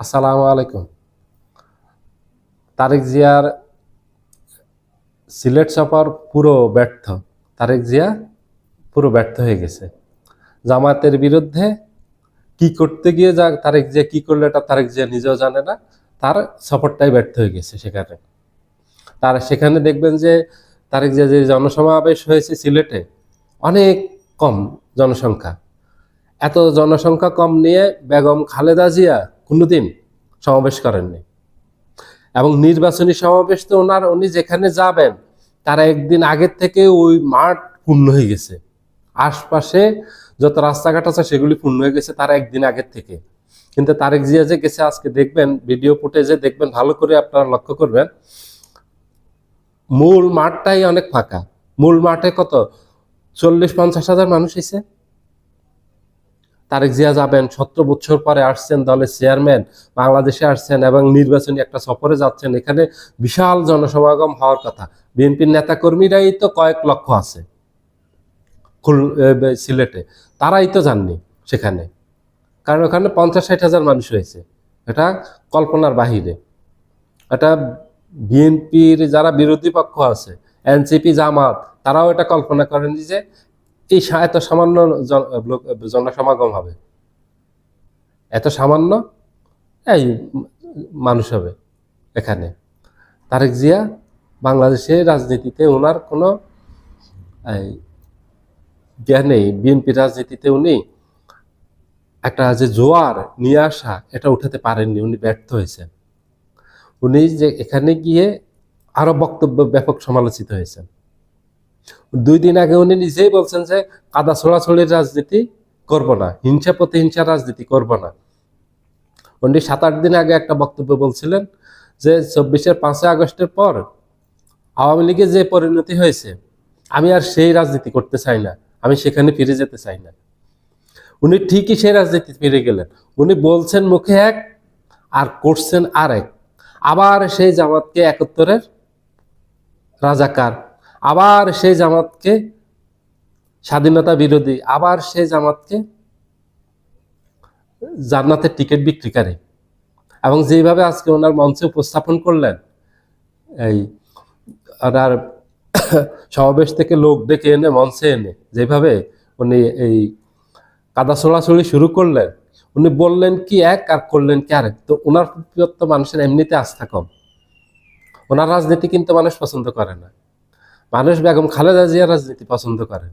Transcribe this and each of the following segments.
আসসালামু আলাইকুম। তারেক জিয়ার সিলেট সফর পুরো ব্যর্থ। তারেক জিয়া পুরো ব্যর্থ হয়ে গেছে। জামাতের বিরুদ্ধে কি করতে গিয়ে যা তারেক জিয়া কি করলে এটা তারেক জিয়া নিজেও জানে না। তার সফরটাই ব্যর্থ হয়ে গেছে সেখানে। তার সেখানে দেখবেন যে তারেক জিয়া যে জনসমাবেশ হয়েছে সিলেটে, অনেক কম জনসংখ্যা। এত জনসংখ্যা কম নিয়ে বেগম খালেদা জিয়া কোনোদিন সমাবেশ করেননি। এবং নির্বাচনী সমাবেশ তো ওনার, উনি যেখানে যাবেন, তারা একদিন আগের থেকে ওই মাঠ পূর্ণ হয়ে গেছে। আশপাশে যত রাস্তাঘাট আছে সেগুলি পূর্ণ হয়ে গেছে তারা একদিন আগের থেকে। কিন্তু তারেক জিয়া যে গেছে আজকে দেখবেন, ভিডিও ফুটেজে দেখবেন, ভালো করে আপনারা লক্ষ্য করবেন, মূল মাঠটাই অনেক ফাঁকা। মূল মাঠে কত? চল্লিশ পঞ্চাশ হাজার মানুষ এসে তারেক জিয়া যাবেন, সতেরো বছর পরে আসছেন দলের চেয়ারম্যান বাংলাদেশে আসছেন এবং নির্বাচনী একটা সফরে যাচ্ছেন। এখানে বিশাল জনসমাগম হওয়ার কথা। বিএনপির নেতাকর্মীরাই তো কয়েক লক্ষ আছে সিলেটে। তারাই তো যাননি সেখানে। কারণ ওখানে পঞ্চাশ ষাট হাজার মানুষ হয়েছে এটা কল্পনার বাহিরে। এটা বিএনপির যারা বিরোধী পক্ষ আছে, এনসিপি, জামাত, তারাও এটা কল্পনা করেন যে এই এত সামান্য জনসমাগম হবে। এত সামান্য? এই মানুষ হবে এখানে। তারেক জিয়া বাংলাদেশের রাজনীতিতে ওনার কোনো জ্ঞান নেই বিএনপি রাজনীতিতে উনি একটা যে জোয়ার নিয়ে আসা, এটা উঠাতে পারেননি, উনি ব্যর্থ হয়েছেন। উনি যে এখানে গিয়ে আরও বক্তব্য ব্যাপক সমালোচিত হয়েছেন। দুই দিন আগে উনি নিজেই বলছেন যে কাদা ছোড়াছড়ির রাজনীতি করব না, হিংসা প্রতিহিংসা রাজনীতি করব না। উনি সাত আট দিন আগে একটা বক্তব্য বলছিলেন যে চব্বিশের পাঁচই আগস্টের পর আওয়ামী লীগের যে পরিণতি হয়েছে, আমি আর সেই রাজনীতি করতে চাই না, আমি সেখানে ফিরে যেতে চাই না। উনি ঠিকই সেই রাজনীতি ফিরে গেলেন। উনি বলছেন মুখে এক, আর করছেন আর এক আবার সেই জামাতকে একাত্তরের রাজাকার আবার সেই জামাতকে স্বাধীনতা বিরোধী, আবার সেই জামাতকে জান্নাতের টিকিট বিক্রিকারী। এবং যেভাবে আজকে ওনার মঞ্চে উপস্থাপন করলেন, এই ওনার সমাবেশ থেকে লোক ডেকে এনে, মঞ্চে এনে, যেভাবে উনি এই কাদা ছোড়াছড়ি শুরু করলেন, উনি বললেন কি এক আর করলেন কি আরেক। তো ওনার প্রতি মানুষের এমনিতে আস্থা কম। ওনার রাজনীতি কিন্তু মানুষ পছন্দ করে না। মানুষ বেগম খালেদা জিয়া রাজনীতি পছন্দ করে।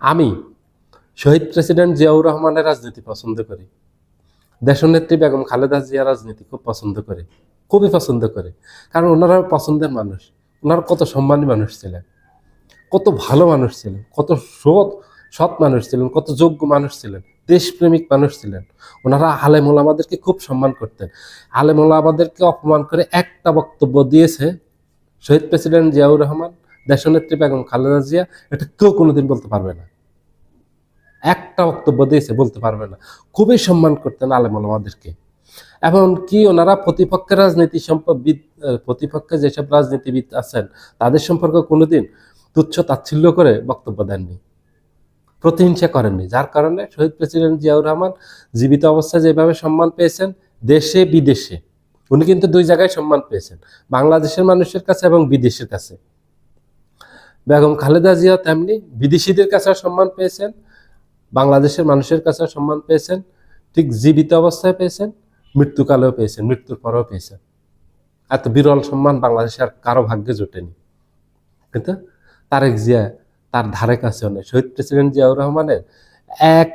আমি শহীদ প্রেসিডেন্ট জিয়াউর রহমানের রাজনীতি পছন্দ করি। দেশনেত্রী বেগম খালেদা জিয়া রাজনীতি খুব পছন্দ করে। খুবই পছন্দ করে। কারণ ওনারা পছন্দের মানুষ। ওনারা কত সম্মানী মানুষ ছিলেন। কত ভালো মানুষ ছিলেন। কত সৎ সৎ মানুষ ছিলেন। কত যোগ্য মানুষ ছিলেন। দেশপ্রেমিক মানুষ ছিলেন। ওনারা আলেমুল আমাদেরকে খুব সম্মান করতেন। আলেমুল আমাদেরকে অপমান করে একটা বক্তব্য দিয়েছে শহীদ প্রেসিডেন্ট জিয়াউর রহমান। দেশনেত্রী বেগম খালেদা জিয়া, এটা কেউ কোনোদিন বলতে পারবে না। একটা বক্তব্য দিয়েছে, বলতে পারবে না। খুবই সম্মান করতেন আলেমুল আমাদেরকে এবং কি ওনারা প্রতিপক্ষের রাজনীতি সম্পর্ক প্রতিপক্ষে যেসব রাজনীতিবিদ আছেন, তাদের সম্পর্কে কোনোদিন তুচ্ছ তাচ্ছিল্য করে বক্তব্য দেননি। প্রতিহিংসা করেননি। যার কারণে শহীদ প্রেসিডেন্ট জিয়াউর রহমান জীবিত অবস্থায় যেভাবে সম্মান পেয়েছেন, দেশে বিদেশে। উনি কিন্তু দুই জায়গায় সম্মান পেয়েছেন। বাংলাদেশের মানুষের কাছে এবং বিদেশের কাছে। বেগম খালেদা জিয়া তেমনি বিদেশিদের কাছে সম্মান পেয়েছেন, বাংলাদেশের মানুষের কাছে সম্মান পেয়েছেন, ঠিক জীবিত অবস্থায় পেয়েছেন, মৃত্যুকালেও পেয়েছেন, মৃত্যুর পরেও পেয়েছেন। এত বিরল সম্মান বাংলাদেশে আর কারও ভাগ্যে জোটেনি। কিন্তু তারেক জিয়া তার ধারে কাছেও নেই শহীদ প্রেসিডেন্ট জিয়াউর রহমানের এক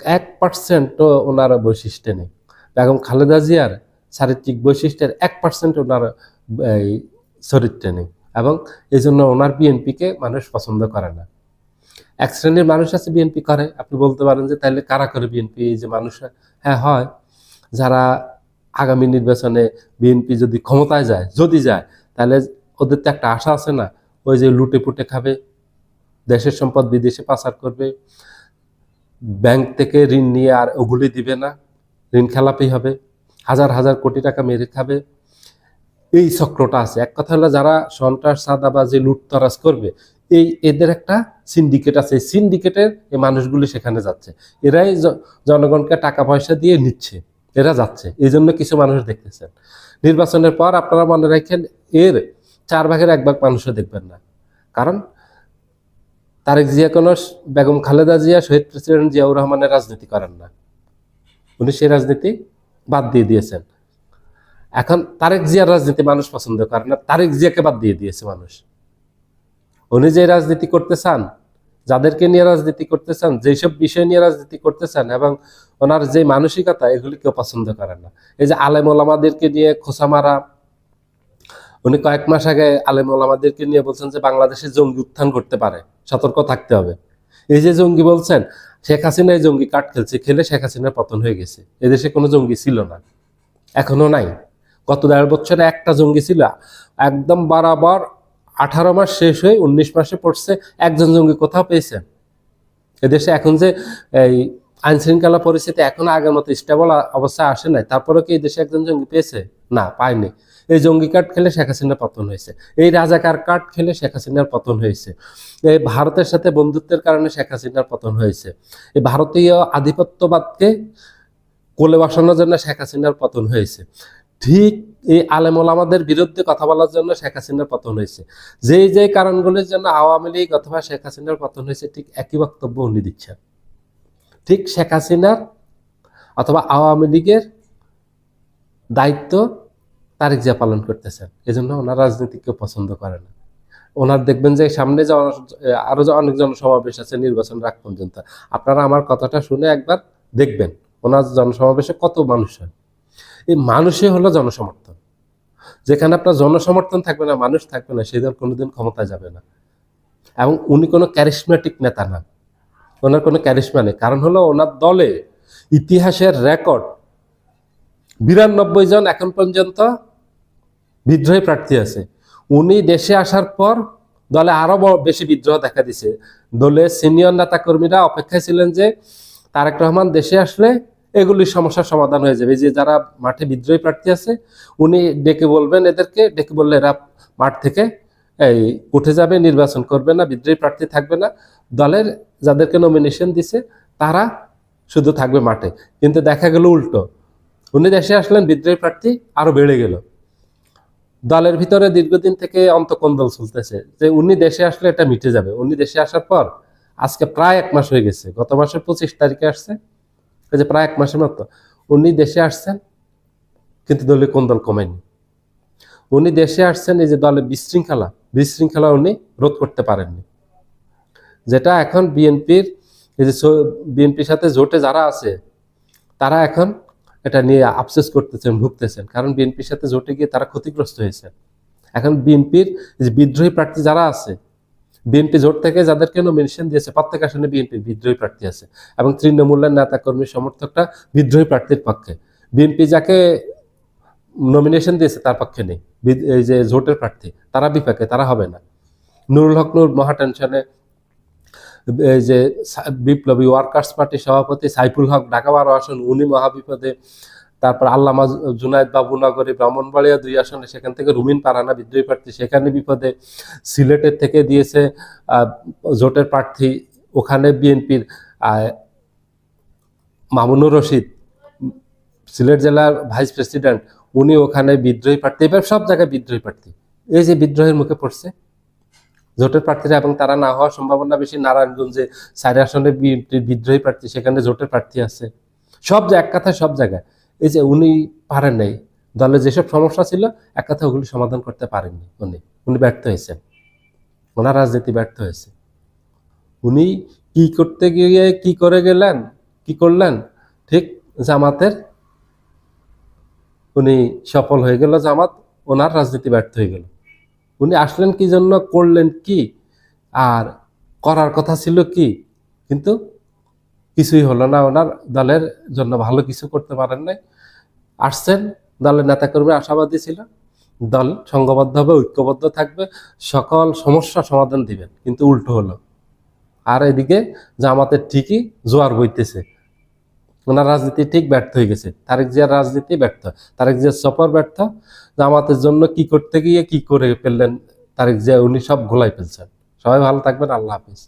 এক পার্সেন্টও ওনার বৈশিষ্ট্য নেই। বেগম খালেদা জিয়ার চারিত্রিক বৈশিষ্ট্যের এক পার্সেন্ট ওনার, এই চরিত্রে নেই। এবং এই জন্য ওনার বিএনপিকে মানুষ পছন্দ করে না। এক শ্রেণির মানুষ আছে বিএনপি করে, আপনি বলতে পারেন যে তাহলে কারা করে বিএনপি? এই যে মানুষ হ্যাঁ হয়। যারা আগামী নির্বাচনে বিএনপি যদি ক্ষমতায় যায়, যদি যায় তাহলে ওদের তো একটা আশা আছে না, ওই যে লুটে পুটে খাবে, দেশের সম্পদ বিদেশে পাচার করবে, ব্যাংক থেকে ঋণ নিয়ে আর ওগুলি দিবে না, ঋণ খেলাপি হবে, হাজার হাজার কোটি টাকা মেরে খাবে এই চক্রটা আছে। এক কথা হলো যারা সন্ত্রাস সাদাবাজি লুটতরাজ করবে, এই এদের একটা সিন্ডিকেট আছে। এই সিন্ডিকেটের এই মানুষগুলি সেখানে যাচ্ছে। এরাই জনগণকে টাকা পয়সা দিয়ে নিচ্ছে। এরা যাচ্ছে। এই জন্য কিছু মানুষ দেখতেছেন। নির্বাচনের পর আপনারা মনে রাখেন, এর চার ভাগের এক ভাগ মানুষও দেখবেন না। কারণ তারেক জিয়া কোনো বেগম খালেদা জিয়া, শহীদ প্রেসিডেন্ট জিয়াউর রহমানের রাজনীতি করেন না। উনি সেই রাজনীতি বাদ দিয়ে দিয়েছেন। এখন তারেক জিয়ার রাজনীতি মানুষ পছন্দ করে না, তারেক জিয়াকে বাদ দিয়ে দিয়েছে মানুষ। উনি যে রাজনীতি করতে চান, যাদেরকে নিয়ে রাজনীতি করতে চান, যেসব বিষয় নিয়ে রাজনীতি করতে চান এবং ওনার যে মানসিকতা, এগুলি কেউ পছন্দ করেন না। এই যে আলেম ওলামাদেরকে নিয়ে খোসা মারা, উনি কয়েক মাস আগে আলেম ওলামাদেরকে নিয়ে বলছেন যে বাংলাদেশে জঙ্গি উত্থান করতে পারে, সতর্ক থাকতে হবে। এই যে জঙ্গি বলছেন, শেখ হাসিনা জঙ্গি কাঠ খেলছে, খেলে শেখ হাসিনার পতন হয়ে গেছে। এদেশে কোনো জঙ্গি ছিল না, এখনও নাই। গত দেড় বছরে একটা জঙ্গি ছিল। একদম বরাবর আঠারো মাস শেষ হয়ে উনিশ মাসে পড়ছে, একজন জঙ্গি কোথাও পেয়েছে। এদেশে এখন যে এই আইন শৃঙ্খলা পরিস্থিতি এখন আগের মতো স্টেবল অবস্থায় আসে নাই, তারপরেও কি এই দেশে একজন জঙ্গি পেয়েছে? না, পায়নি। এই জঙ্গি কার্ড খেলে শেখ হাসিনার পতন হয়েছে। এই রাজাকার কার্ড খেলে শেখ হাসিনার পতন হয়েছে। এই ভারতের সাথে বন্ধুত্বের কারণে শেখ হাসিনার পতন হয়েছে। এই ভারতীয় আধিপত্যবাদকে কোলে বসানোর জন্য শেখ হাসিনার পতন হয়েছে। ঠিক এই আলেমল আমাদের বিরুদ্ধে কথা বলার জন্য শেখ হাসিনার পতন হয়েছে। যেই যেই কারণগুলির জন্য আওয়ামী লীগ অথবা শেখ হাসিনার পতন হয়েছে, ঠিক একই বক্তব্য উনি দিচ্ছেন। ঠিক শেখ হাসিনার অথবা আওয়ামী লীগের দায়িত্ব তারেক জিয়া পালন করতেছেন। এজন্য ওনার রাজনীতি কেউ পছন্দ করে না। ওনার দেখবেন যে সামনে যে অন- আরও যে অনেক জনসমাবেশ আছে নির্বাচন রাখ পর্যন্ত। আপনারা আমার কথাটা শুনে একবার দেখবেন, ওনার জনসমাবেশে কত মানুষ হয়। এই মানুষই হলো জনসমর্থন। যেখানে আপনার জনসমর্থন থাকবে না, মানুষ থাকবে না, সেই দল কোনোদিন ক্ষমতায় যাবে না। এবং উনি কোনো ক্যারিসমেটিক নেতা না। ওনার কোনো ক্যারিশমা নেই। কারণ হলো ওনার দলে ইতিহাসের রেকর্ড বিরানব্বই জন এখন পর্যন্ত বিদ্রোহী প্রার্থী আছে। উনি দেশে আসার পর দলে আরও বড় বেশি বিদ্রোহ দেখা দিছে। দলের সিনিয়র নেতা কর্মীরা অপেক্ষায় ছিলেন যে তারেক রহমান দেশে আসলে এগুলির সমস্যার সমাধান হয়ে যাবে। যে যারা মাঠে বিদ্রোহী প্রার্থী আছে, উনি ডেকে বলবেন এদেরকে, ডেকে বললে এরা মাঠ থেকে এই উঠে যাবে, নির্বাচন করবে না, বিদ্রোহী প্রার্থী থাকবে না। দলের যাদেরকে নমিনেশন দিছে, তারা শুধু থাকবে মাঠে। কিন্তু দেখা গেল উল্টো। উনি দেশে আসলেন, বিদ্রোহী প্রার্থী আরও বেড়ে গেল। দলের ভিতরে দীর্ঘদিন থেকে অন্তকন্দল চলতেছে। যে উনি দেশে আসলে এটা মিটে যাবে। উনি দেশে আসার পর, আজকে প্রায় এক মাস হয়ে গেছে। গত মাসের পঁচিশ তারিখে আসছে। এই যে প্রায় এক মাসের মতো, উনি দেশে আসছেন, কিন্তু দলে কোন দল কমেনি। উনি দেশে আসছেন, এই যে দলের বিশৃঙ্খলা বিশৃঙ্খলা উনি রোধ করতে পারেননি। যেটা এখন বিএনপির, এই যে বিএনপির সাথে জোটে যারা আছে, তারা এখন এটা নিয়ে আফসোস করতেছেন, ভুগতেছেন। কারণ বিএনপির সাথে জোটে গিয়ে তারা ক্ষতিগ্রস্ত হয়েছে এখন বিএনপির যে বিদ্রোহী প্রার্থী যারা আছে বিএনপি জোট থেকে যাদেরকে নমিনেশন দিয়েছে, প্রত্যেক আসনে বিএনপি বিদ্রোহী প্রার্থী আছে এবং তৃণমূলের নেতা কর্মী সমর্থকটা বিদ্রোহী প্রার্থীর পক্ষে। বিএনপি যাকে নমিনেশন দিয়েছে তার পক্ষে নেই। এই যে জোটের প্রার্থী, তারা বিপাকে তারা হবে না। নুরুল হক নূর মহা টেনশনে এই যে বিপ্লবী ওয়ার্কার্স পার্টির সভাপতি সাইফুল হক ঢাকা বারো আসন, উনি মহাবিপদে তারপর আল্লামা জুনায়দ বাবুনগরী ব্রাহ্মণবাড়িয়া দুই আসনে, সেখান থেকে রুমিন পারানা বিদ্রোহী প্রার্থী, সেখানে বিপদে সিলেটের থেকে দিয়েছে জোটের প্রার্থী, ওখানে বিএনপির মামুনুর রশিদ, সিলেট জেলার ভাইস প্রেসিডেন্ট, উনি ওখানে বিদ্রোহী প্রার্থী, এবার সব জায়গায় বিদ্রোহী প্রার্থী। এই যে বিদ্রোহের মুখে পড়ছে, জোটের প্রার্থীরা এবং তারা না হওয়ার সম্ভাবনা বেশি, নারায়ণগঞ্জে চারি আসনে বিদ্রোহী প্রার্থী, সেখানে জোটের প্রার্থী আছে। সব এক কথায় সব জায়গায়। এই যে উনি পারেন নাই, দলে যেসব সমস্যা ছিল, এক কথা ওগুলি সমাধান করতে পারেননি উনি। উনি ব্যর্থ হয়েছেন। ওনার রাজনীতি ব্যর্থ হয়েছে। উনি কি করতে গিয়ে, কি করে গেলেন, কি করলেন, ঠিক জামাতের, উনি সফল হয়ে গেল জামাত, ওনার রাজনীতি ব্যর্থ হয়ে গেল। উনি আসলেন কি জন্য, করলেন কি, আর করার কথা ছিল কি, কিন্তু কিছুই হলো না ওনার দলের জন্য, ভালো কিছু করতে পারেন নাই। আসছেন, দলের নেতাকর্মী আশাবাদী ছিল। দল সংঘবদ্ধ হবে, ঐক্যবদ্ধ থাকবে, সকল সমস্যা সমাধান দিবেন। কিন্তু উল্টো হলো, আর এদিকে জামাতের ঠিকই জোয়ার বইতেছে। ওনার রাজনীতি ঠিক ব্যর্থ হয়ে গেছে। তারেক জিয়ার রাজনীতি ব্যর্থ, তারেক জিয়ার সফর ব্যর্থ। জামাতের জন্য কি করতে গিয়ে কি করে ফেললেন তারেক জিয়া, উনি সব গোলাই ফেলছেন। সবাই ভালো থাকবেন, আল্লাহ হাফিজ।